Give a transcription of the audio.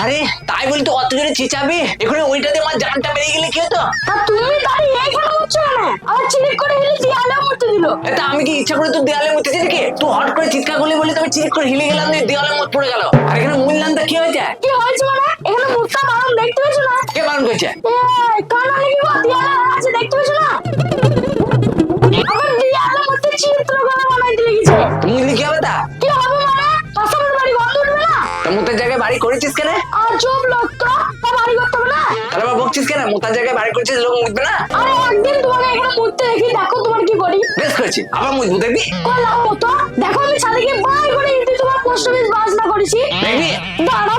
আরে তাই বলি তো অত জোরে চেঁচাবে? এখানে ওইটাতে আমার জানটা বেরিয়ে গেলে কি হতো? তুমি তাই এইখানে উঠছো না আর চিলিক করে হিলে দেয়ালে মুতে দিল। এটা আমি কি ইচ্ছা করে তো দেয়ালে মুতেছি নাকি? তুই হট করে চিৎকার করলি বলে তুমি চিলিক করে হিলে গেলাম যে দেয়ালে মুত পড়ে গেল। আর এখানে মুললাম তো কি হয়েছে? কি হয়েছে মানে? এখানে মুতটা বারণ দেখতে পেছো না? কে বারণ করেছে? এই কানা নাকি বা দেয়ালে আছে দেখতে পেছো না? আমার দেয়ালে মুতে চিত্র করে বানাই দিলে গেছে তুমি লিখে হবে তা? তা মুতের জায়গায় বাড়ি করেছিস কেন? আজব লোক তো তা বাড়ি করতে হবে না? তাহলে আবার বকছিস কেন? মুতার জায়গায় বাড়ি করেছিস লোক মুতবে না? আরে একদিন তোমাকে এখানে মুততে দেখি দেখো তোমার কি করি। বেশ করেছি আবার মুতবো। দেখবি কলা মতো দেখো আমি ছাদে গিয়ে বাই করে ইতি তোমার পোস্ট অফিস বাজনা করেছি। দেখবি? দাঁড়াও